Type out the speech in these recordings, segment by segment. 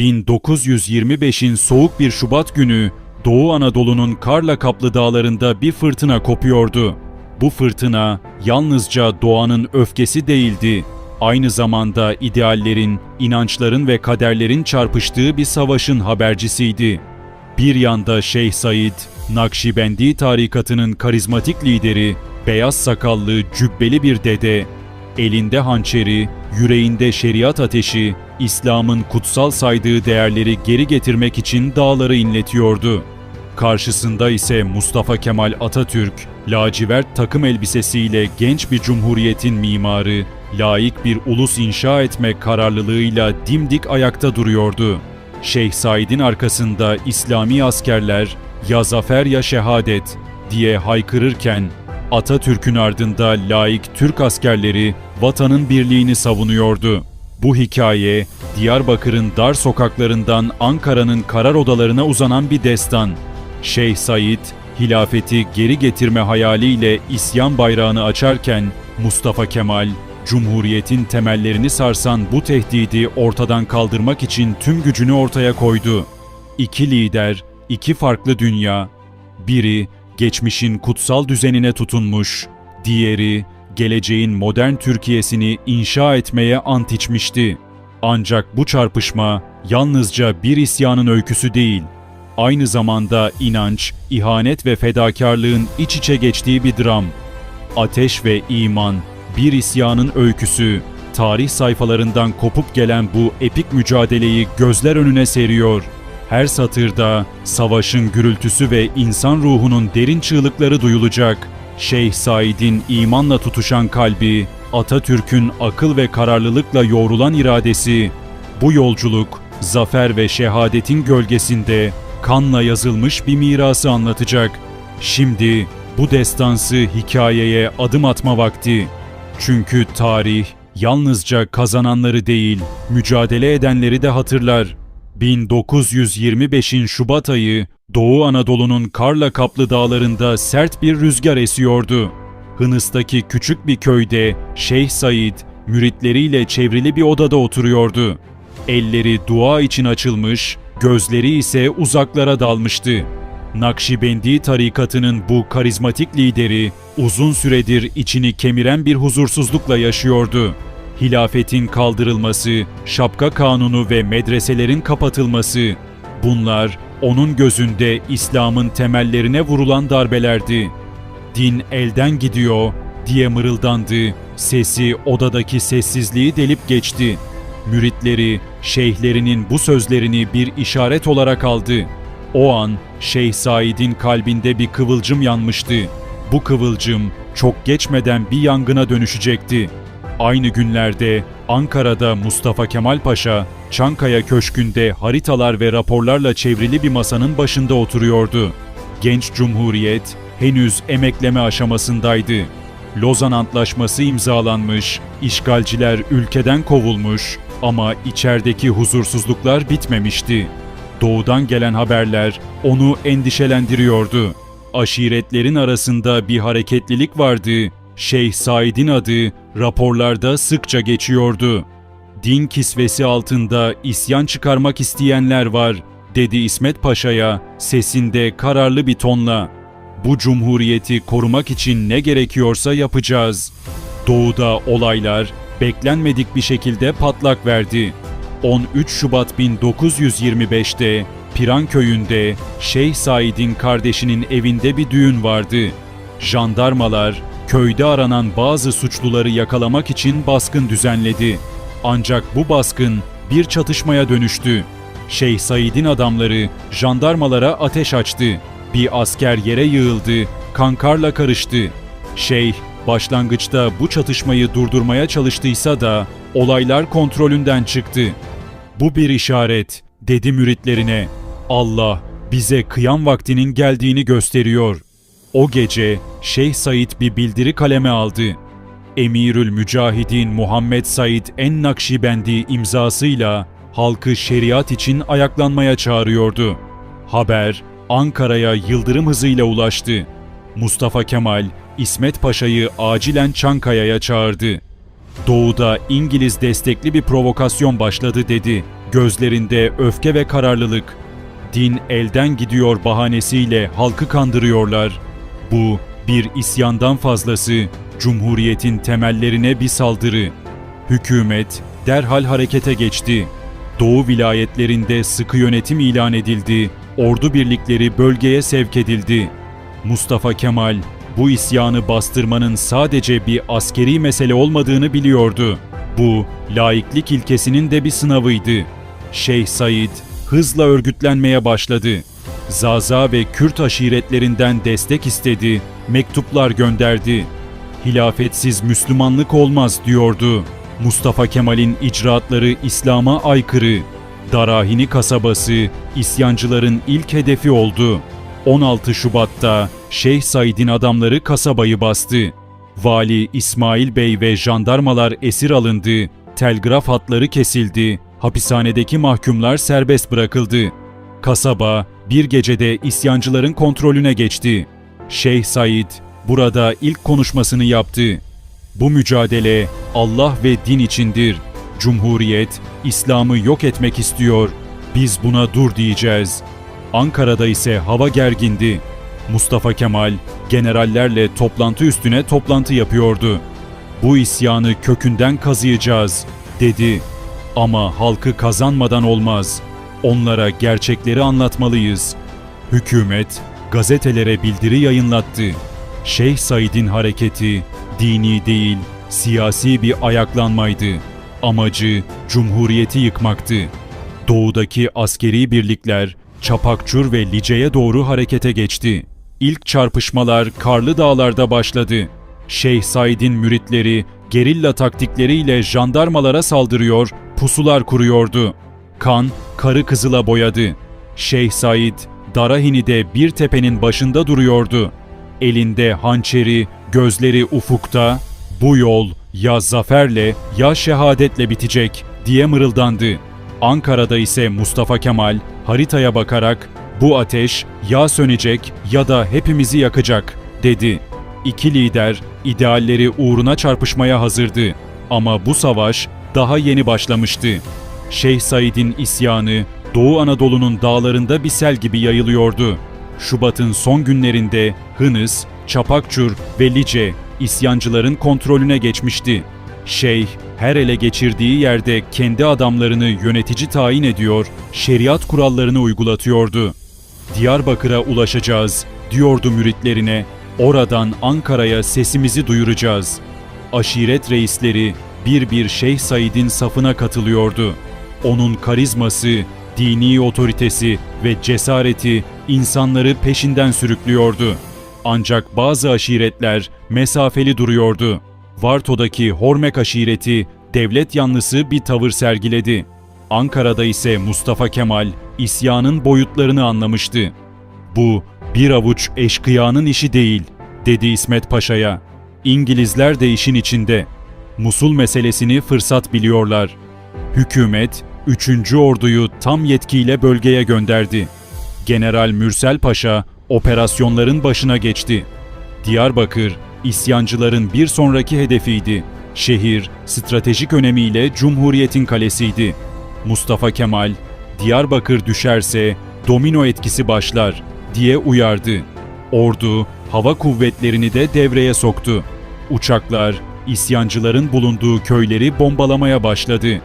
1925'in soğuk bir Şubat günü Doğu Anadolu'nun karla kaplı dağlarında bir fırtına kopuyordu. Bu fırtına yalnızca doğanın öfkesi değildi. Aynı zamanda ideallerin, inançların ve kaderlerin çarpıştığı bir savaşın habercisiydi. Bir yanda Şeyh Said, Nakşibendi tarikatının karizmatik lideri, beyaz sakallı, cübbeli bir dede, elinde hançeri, yüreğinde şeriat ateşi, İslam'ın kutsal saydığı değerleri geri getirmek için dağları inletiyordu. Karşısında ise Mustafa Kemal Atatürk, lacivert takım elbisesiyle genç bir cumhuriyetin mimarı, layık bir ulus inşa etme kararlılığıyla dimdik ayakta duruyordu. Şeyh Said'in arkasında İslami askerler ya zafer ya şehadet diye haykırırken Atatürk'ün ardında laik Türk askerleri vatanın birliğini savunuyordu. Bu hikaye Diyarbakır'ın dar sokaklarından Ankara'nın karar odalarına uzanan bir destan. Şeyh Said hilafeti geri getirme hayaliyle isyan bayrağını açarken Mustafa Kemal Cumhuriyetin temellerini sarsan bu tehdidi ortadan kaldırmak için tüm gücünü ortaya koydu. İki lider, iki farklı dünya. Biri geçmişin kutsal düzenine tutunmuş, diğeri geleceğin modern Türkiye'sini inşa etmeye ant içmişti. Ancak bu çarpışma yalnızca bir isyanın öyküsü değil, aynı zamanda inanç, ihanet ve fedakarlığın iç içe geçtiği bir dram. Ateş ve iman, bir isyanın öyküsü, tarih sayfalarından kopup gelen bu epik mücadeleyi gözler önüne seriyor. Her satırda savaşın gürültüsü ve insan ruhunun derin çığlıkları duyulacak. Şeyh Said'in imanla tutuşan kalbi, Atatürk'ün akıl ve kararlılıkla yoğrulan iradesi, bu yolculuk zafer ve şehadetin gölgesinde kanla yazılmış bir mirası anlatacak. Şimdi bu destansı hikayeye adım atma vakti. Çünkü tarih yalnızca kazananları değil, mücadele edenleri de hatırlar. 1925'in Şubat ayı Doğu Anadolu'nun karla kaplı dağlarında sert bir rüzgar esiyordu. Hınıs'taki küçük bir köyde Şeyh Said müritleriyle çevrili bir odada oturuyordu. Elleri dua için açılmış, gözleri ise uzaklara dalmıştı. Nakşibendi tarikatının bu karizmatik lideri uzun süredir içini kemiren bir huzursuzlukla yaşıyordu. Hilafetin kaldırılması, şapka kanunu ve medreselerin kapatılması bunlar onun gözünde İslam'ın temellerine vurulan darbelerdi. Din elden gidiyor diye mırıldandı. Sesi odadaki sessizliği delip geçti. Müritleri şeyhlerinin bu sözlerini bir işaret olarak aldı. O an Şeyh Said'in kalbinde bir kıvılcım yanmıştı. Bu kıvılcım çok geçmeden bir yangına dönüşecekti. Aynı günlerde Ankara'da Mustafa Kemal Paşa, Çankaya Köşkü'nde haritalar ve raporlarla çevrili bir masanın başında oturuyordu. Genç Cumhuriyet henüz emekleme aşamasındaydı. Lozan Antlaşması imzalanmış, işgalciler ülkeden kovulmuş ama içerideki huzursuzluklar bitmemişti. Doğudan gelen haberler onu endişelendiriyordu. Aşiretlerin arasında bir hareketlilik vardı. Şeyh Said'in adı raporlarda sıkça geçiyordu. Din kisvesi altında isyan çıkarmak isteyenler var, dedi İsmet Paşa'ya sesinde kararlı bir tonla. Bu cumhuriyeti korumak için ne gerekiyorsa yapacağız. Doğuda olaylar beklenmedik bir şekilde patlak verdi. 13 Şubat 1925'te Piran köyünde Şeyh Said'in kardeşinin evinde bir düğün vardı. Jandarmalar köyde aranan bazı suçluları yakalamak için baskın düzenledi. Ancak bu baskın bir çatışmaya dönüştü. Şeyh Said'in adamları jandarmalara ateş açtı. Bir asker yere yığıldı, kankarla karıştı. Şeyh başlangıçta bu çatışmayı durdurmaya çalıştıysa da olaylar kontrolünden çıktı. Bu bir işaret, dedi müritlerine. Allah bize kıyam vaktinin geldiğini gösteriyor. O gece Şeyh Said bir bildiri kaleme aldı. Emirül Mücahidin Muhammed Said en Nakşibendi imzasıyla halkı şeriat için ayaklanmaya çağırıyordu. Haber Ankara'ya yıldırım hızıyla ulaştı. Mustafa Kemal, İsmet Paşa'yı acilen Çankaya'ya çağırdı. Doğu'da İngiliz destekli bir provokasyon başladı dedi. Gözlerinde öfke ve kararlılık. Din elden gidiyor bahanesiyle halkı kandırıyorlar. Bu bir isyandan fazlası, cumhuriyetin temellerine bir saldırı. Hükümet derhal harekete geçti. Doğu vilayetlerinde sıkı yönetim ilan edildi, ordu birlikleri bölgeye sevk edildi. Mustafa Kemal bu isyanı bastırmanın sadece bir askeri mesele olmadığını biliyordu. Bu laiklik ilkesinin de bir sınavıydı. Şeyh Said hızla örgütlenmeye başladı. Zaza ve Kürt aşiretlerinden destek istedi, mektuplar gönderdi. Hilafetsiz Müslümanlık olmaz diyordu. Mustafa Kemal'in icraatları İslam'a aykırı. Darahini kasabası isyancıların ilk hedefi oldu. 16 Şubat'ta Şeyh Said'in adamları kasabayı bastı. Vali İsmail Bey ve jandarmalar esir alındı. Telgraf hatları kesildi. Hapishanedeki mahkumlar serbest bırakıldı. Kasaba bir gecede isyancıların kontrolüne geçti. Şeyh Said burada ilk konuşmasını yaptı. Bu mücadele Allah ve din içindir. Cumhuriyet İslam'ı yok etmek istiyor. Biz buna dur diyeceğiz. Ankara'da ise hava gergindi. Mustafa Kemal generallerle toplantı üstüne toplantı yapıyordu. Bu isyanı kökünden kazıyacağız dedi. Ama halkı kazanmadan olmaz. Onlara gerçekleri anlatmalıyız. Hükümet gazetelere bildiri yayınlattı. Şeyh Said'in hareketi dini değil, siyasi bir ayaklanmaydı. Amacı cumhuriyeti yıkmaktı. Doğudaki askeri birlikler Çapakçur ve Lice'ye doğru harekete geçti. İlk çarpışmalar Karlı Dağlar'da başladı. Şeyh Said'in müritleri gerilla taktikleriyle jandarmalara saldırıyor, pusular kuruyordu. Kan karı kızıla boyadı. Şeyh Said Darahini'de bir tepenin başında duruyordu. Elinde hançeri, gözleri ufukta, bu yol ya zaferle ya şehadetle bitecek diye mırıldandı. Ankara'da ise Mustafa Kemal haritaya bakarak bu ateş ya sönecek ya da hepimizi yakacak dedi. İki lider idealleri uğruna çarpışmaya hazırdı ama bu savaş daha yeni başlamıştı. Şeyh Said'in isyanı Doğu Anadolu'nun dağlarında bir sel gibi yayılıyordu. Şubat'ın son günlerinde Hınıs, Çapakçur ve Lice isyancıların kontrolüne geçmişti. Şeyh her ele geçirdiği yerde kendi adamlarını yönetici tayin ediyor, şeriat kurallarını uygulatıyordu. Diyarbakır'a ulaşacağız diyordu müritlerine. Oradan Ankara'ya sesimizi duyuracağız. Aşiret reisleri bir bir Şeyh Said'in safına katılıyordu. Onun karizması, dini otoritesi ve cesareti insanları peşinden sürüklüyordu. Ancak bazı aşiretler mesafeli duruyordu. Varto'daki Hormek aşireti devlet yanlısı bir tavır sergiledi. Ankara'da ise Mustafa Kemal isyanın boyutlarını anlamıştı. Bu bir avuç eşkıyanın işi değil, dedi İsmet Paşa'ya. İngilizler de işin içinde. Musul meselesini fırsat biliyorlar. Hükümet 3. orduyu tam yetkiyle bölgeye gönderdi. General Mürsel Paşa operasyonların başına geçti. Diyarbakır isyancıların bir sonraki hedefiydi. Şehir stratejik önemiyle Cumhuriyet'in kalesiydi. Mustafa Kemal, Diyarbakır düşerse domino etkisi başlar diye uyardı. Ordu hava kuvvetlerini de devreye soktu. Uçaklar isyancıların bulunduğu köyleri bombalamaya başladı.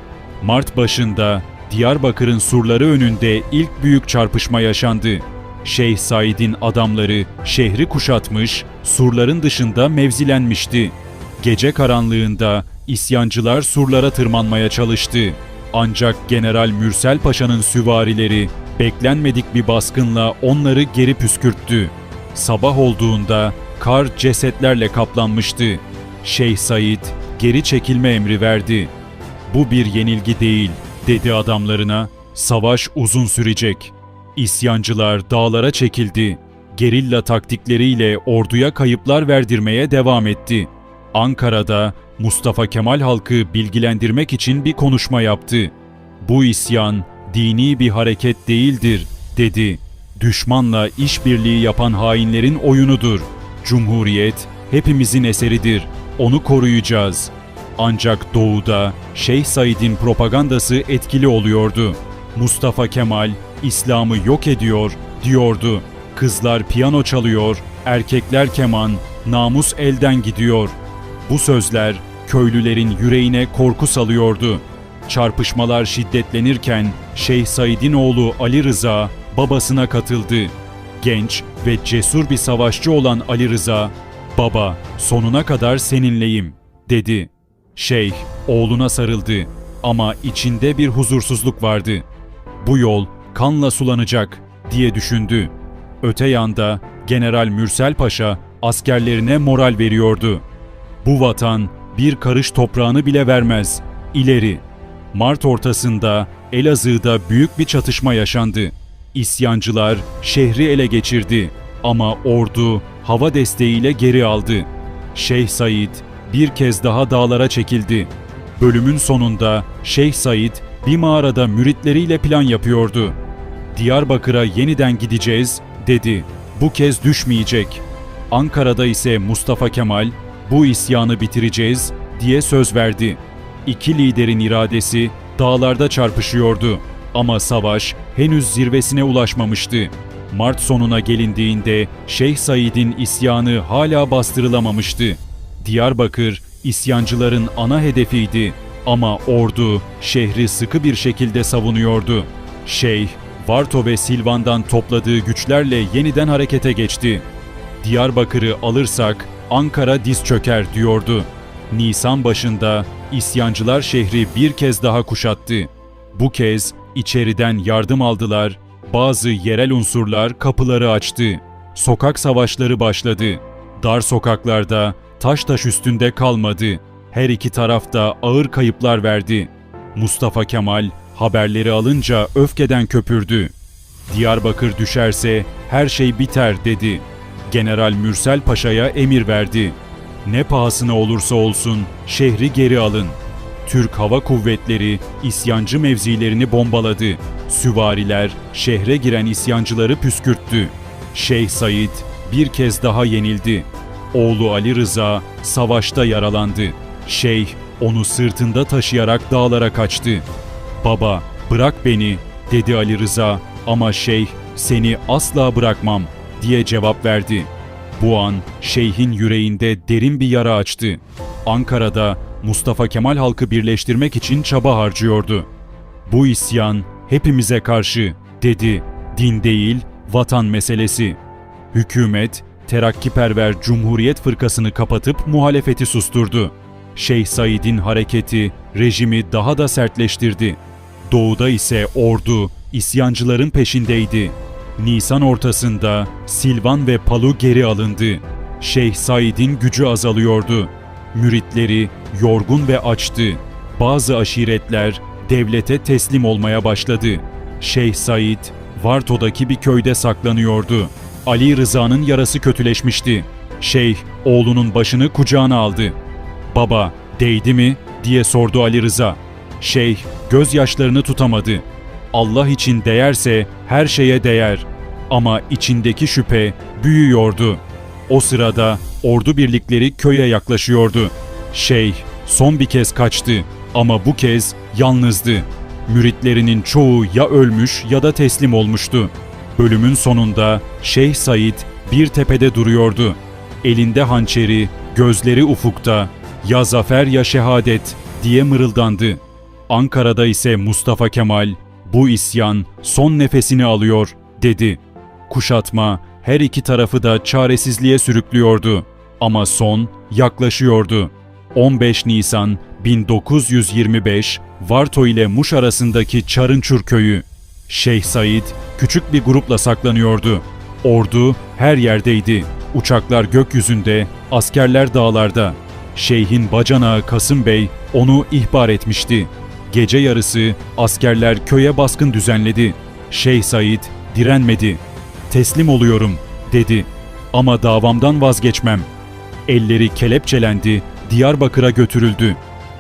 Mart başında Diyarbakır'ın surları önünde ilk büyük çarpışma yaşandı. Şeyh Said'in adamları şehri kuşatmış, surların dışında mevzilenmişti. Gece karanlığında isyancılar surlara tırmanmaya çalıştı. Ancak General Mürsel Paşa'nın süvarileri beklenmedik bir baskınla onları geri püskürttü. Sabah olduğunda kar cesetlerle kaplanmıştı. Şeyh Said geri çekilme emri verdi. Bu bir yenilgi değil, dedi adamlarına. Savaş uzun sürecek. İsyancılar dağlara çekildi. Gerilla taktikleriyle orduya kayıplar verdirmeye devam etti. Ankara'da Mustafa Kemal halkı bilgilendirmek için bir konuşma yaptı. Bu isyan dini bir hareket değildir, dedi. Düşmanla işbirliği yapan hainlerin oyunudur. Cumhuriyet hepimizin eseridir. Onu koruyacağız. Ancak doğuda Şeyh Said'in propagandası etkili oluyordu. Mustafa Kemal İslam'ı yok ediyor diyordu. Kızlar piyano çalıyor, erkekler keman, namus elden gidiyor. Bu sözler köylülerin yüreğine korku salıyordu. Çarpışmalar şiddetlenirken Şeyh Said'in oğlu Ali Rıza babasına katıldı. Genç ve cesur bir savaşçı olan Ali Rıza, "Baba, sonuna kadar seninleyim." dedi. Şeyh oğluna sarıldı ama içinde bir huzursuzluk vardı. Bu yol kanla sulanacak diye düşündü. Öte yanda General Mürsel Paşa askerlerine moral veriyordu. Bu vatan bir karış toprağını bile vermez. İleri. Mart ortasında Elazığ'da büyük bir çatışma yaşandı. İsyancılar şehri ele geçirdi ama ordu hava desteğiyle geri aldı. Şeyh Said bir kez daha dağlara çekildi. Bölümün sonunda Şeyh Said bir mağarada müritleriyle plan yapıyordu. Diyarbakır'a yeniden gideceğiz dedi. Bu kez düşmeyecek. Ankara'da ise Mustafa Kemal bu isyanı bitireceğiz diye söz verdi. İki liderin iradesi dağlarda çarpışıyordu ama savaş henüz zirvesine ulaşmamıştı. Mart sonuna gelindiğinde Şeyh Said'in isyanı hala bastırılamamıştı. Diyarbakır isyancıların ana hedefiydi ama ordu şehri sıkı bir şekilde savunuyordu. Şeyh, Varto ve Silvan'dan topladığı güçlerle yeniden harekete geçti. Diyarbakır'ı alırsak Ankara diz çöker diyordu. Nisan başında isyancılar şehri bir kez daha kuşattı. Bu kez içeriden yardım aldılar, bazı yerel unsurlar kapıları açtı. Sokak savaşları başladı. Dar sokaklarda taş taş üstünde kalmadı. Her iki tarafta ağır kayıplar verdi. Mustafa Kemal haberleri alınca öfkeden köpürdü. Diyarbakır düşerse her şey biter dedi. General Mürsel Paşa'ya emir verdi. Ne pahasına olursa olsun şehri geri alın. Türk Hava Kuvvetleri isyancı mevzilerini bombaladı. Süvariler şehre giren isyancıları püskürttü. Şeyh Said bir kez daha yenildi. Oğlu Ali Rıza savaşta yaralandı. Şeyh onu sırtında taşıyarak dağlara kaçtı. Baba bırak beni dedi Ali Rıza ama şeyh seni asla bırakmam diye cevap verdi. Bu an şeyhin yüreğinde derin bir yara açtı. Ankara'da Mustafa Kemal halkı birleştirmek için çaba harcıyordu. Bu isyan hepimize karşı dedi. Din değil, vatan meselesi. Hükümet terakkiperver Cumhuriyet Fırkasını kapatıp muhalefeti susturdu. Şeyh Said'in hareketi rejimi daha da sertleştirdi. Doğuda ise ordu isyancıların peşindeydi. Nisan ortasında Silvan ve Palu geri alındı. Şeyh Said'in gücü azalıyordu. Müritleri yorgun ve açtı. Bazı aşiretler devlete teslim olmaya başladı. Şeyh Said Varto'daki bir köyde saklanıyordu. Ali Rıza'nın yarası kötüleşmişti. Şeyh oğlunun başını kucağına aldı. "Baba, değdi mi?" diye sordu Ali Rıza. Şeyh gözyaşlarını tutamadı. Allah için değerse her şeye değer. Ama içindeki şüphe büyüyordu. O sırada ordu birlikleri köye yaklaşıyordu. Şeyh son bir kez kaçtı ama bu kez yalnızdı. Müritlerinin çoğu ya ölmüş ya da teslim olmuştu. Bölümün sonunda Şeyh Said bir tepede duruyordu. Elinde hançeri, gözleri ufukta, ya zafer ya şehadet diye mırıldandı. Ankara'da ise Mustafa Kemal, bu isyan son nefesini alıyor dedi. Kuşatma her iki tarafı da çaresizliğe sürüklüyordu. Ama son yaklaşıyordu. 15 Nisan 1925 Varto ile Muş arasındaki Çarınçur köyü. Şeyh Said küçük bir grupla saklanıyordu. Ordu her yerdeydi. Uçaklar gökyüzünde, askerler dağlarda. Şeyhin bacanağı Kasım Bey onu ihbar etmişti. Gece yarısı askerler köye baskın düzenledi. Şeyh Said direnmedi. Teslim oluyorum dedi. Ama davamdan vazgeçmem. Elleri kelepçelendi, Diyarbakır'a götürüldü.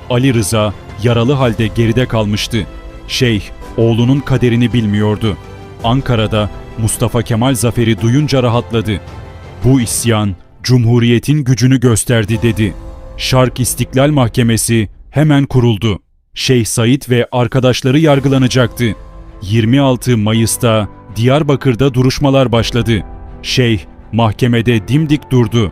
Ali Rıza yaralı halde geride kalmıştı. Şeyh oğlunun kaderini bilmiyordu. Ankara'da Mustafa Kemal zaferi duyunca rahatladı. Bu isyan Cumhuriyetin gücünü gösterdi dedi. Şark İstiklal Mahkemesi hemen kuruldu. Şeyh Said ve arkadaşları yargılanacaktı. 26 Mayıs'ta Diyarbakır'da duruşmalar başladı. Şeyh mahkemede dimdik durdu.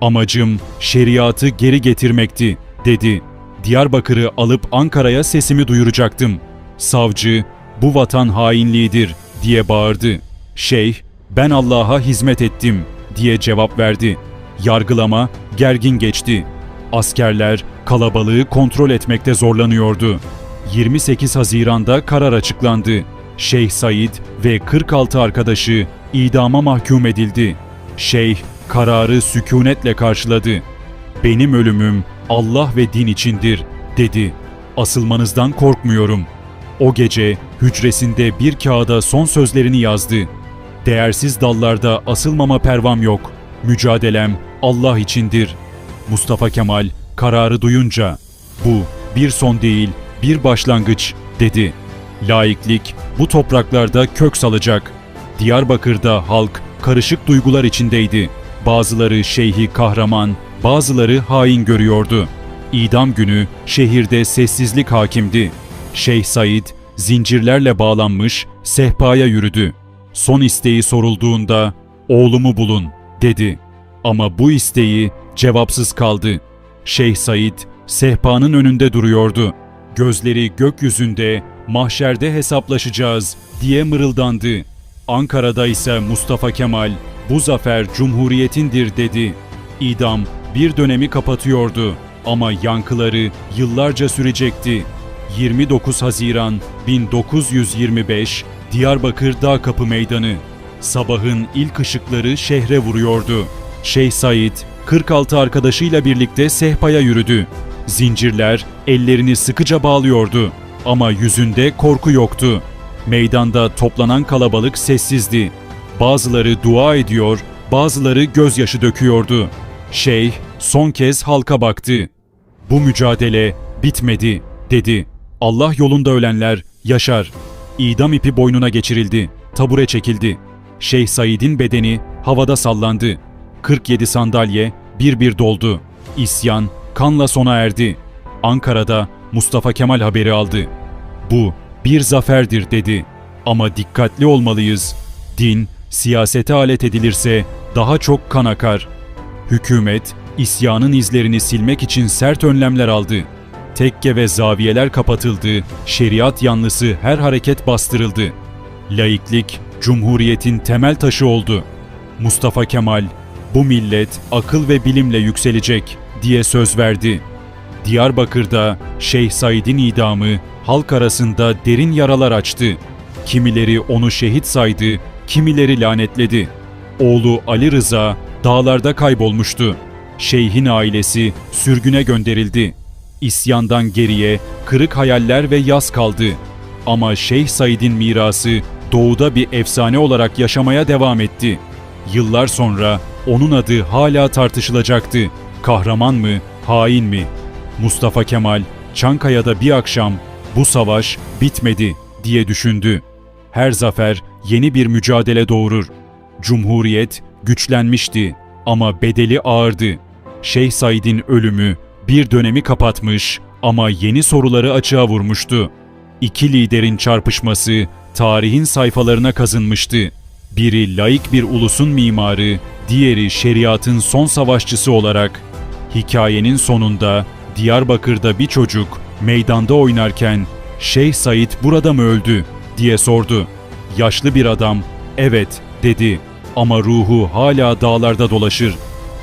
Amacım şeriatı geri getirmekti, dedi. Diyarbakır'ı alıp Ankara'ya sesimi duyuracaktım. Savcı, bu vatan hainliğidir diye bağırdı. Şeyh, ben Allah'a hizmet ettim diye cevap verdi. Yargılama gergin geçti. Askerler kalabalığı kontrol etmekte zorlanıyordu. 28 Haziran'da karar açıklandı. Şeyh Said ve 46 arkadaşı idama mahkum edildi. Şeyh kararı sükunetle karşıladı. Benim ölümüm Allah ve din içindir dedi. Asılmanızdan korkmuyorum. O gece hücresinde bir kağıda son sözlerini yazdı. Değersiz dallarda asılmama pervam yok. Mücadelem Allah içindir. Mustafa Kemal kararı duyunca bu bir son değil bir başlangıç dedi. Laiklik bu topraklarda kök salacak. Diyarbakır'da halk karışık duygular içindeydi. Bazıları şeyhi kahraman, bazıları hain görüyordu. İdam günü şehirde sessizlik hakimdi. Şeyh Said zincirlerle bağlanmış sehpaya yürüdü. Son isteği sorulduğunda oğlumu bulun dedi. Ama bu isteği cevapsız kaldı. Şeyh Said sehpanın önünde duruyordu. Gözleri gökyüzünde mahşerde hesaplaşacağız diye mırıldandı. Ankara'da ise Mustafa Kemal bu zafer cumhuriyetindir dedi. İdam bir dönemi kapatıyordu ama yankıları yıllarca sürecekti. 29 Haziran 1925 Diyarbakır Dağ Kapı Meydanı. Sabahın ilk ışıkları şehre vuruyordu. Şeyh Said 46 arkadaşıyla birlikte sehpaya yürüdü. Zincirler ellerini sıkıca bağlıyordu ama yüzünde korku yoktu. Meydanda toplanan kalabalık sessizdi. Bazıları dua ediyor, bazıları gözyaşı döküyordu. Şeyh son kez halka baktı. Bu mücadele bitmedi, dedi. Allah yolunda ölenler yaşar. İdam ipi boynuna geçirildi. Tabure çekildi. Şeyh Said'in bedeni havada sallandı. 47 sandalye bir bir doldu. İsyan kanla sona erdi. Ankara'da Mustafa Kemal haberi aldı. Bu bir zaferdir dedi. Ama dikkatli olmalıyız. Din siyasete alet edilirse daha çok kan akar. Hükümet isyanın izlerini silmek için sert önlemler aldı. Tekke ve zaviyeler kapatıldı, şeriat yanlısı her hareket bastırıldı. Laiklik, cumhuriyetin temel taşı oldu. Mustafa Kemal, bu millet akıl ve bilimle yükselecek diye söz verdi. Diyarbakır'da Şeyh Said'in idamı halk arasında derin yaralar açtı. Kimileri onu şehit saydı, kimileri lanetledi. Oğlu Ali Rıza dağlarda kaybolmuştu. Şeyhin ailesi sürgüne gönderildi. İsyandan geriye kırık hayaller ve yas kaldı. Ama Şeyh Said'in mirası doğuda bir efsane olarak yaşamaya devam etti. Yıllar sonra onun adı hala tartışılacaktı. Kahraman mı, hain mi? Mustafa Kemal Çankaya'da bir akşam bu savaş bitmedi diye düşündü. Her zafer yeni bir mücadele doğurur. Cumhuriyet güçlenmişti ama bedeli ağırdı. Şeyh Said'in ölümü bir dönemi kapatmış ama yeni soruları açığa vurmuştu. İki liderin çarpışması tarihin sayfalarına kazınmıştı. Biri laik bir ulusun mimarı, diğeri şeriatın son savaşçısı olarak. Hikayenin sonunda Diyarbakır'da bir çocuk meydanda oynarken Şeyh Said burada mı öldü diye sordu. Yaşlı bir adam evet dedi ama ruhu hala dağlarda dolaşır.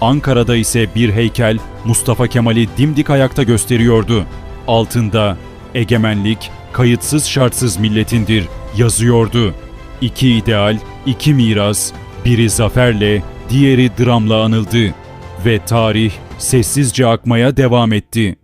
Ankara'da ise bir heykel Mustafa Kemal'i dimdik ayakta gösteriyordu. Altında egemenlik kayıtsız şartsız milletindir yazıyordu. İki ideal, iki miras, biri zaferle, diğeri dramla anıldı ve tarih sessizce akmaya devam etti.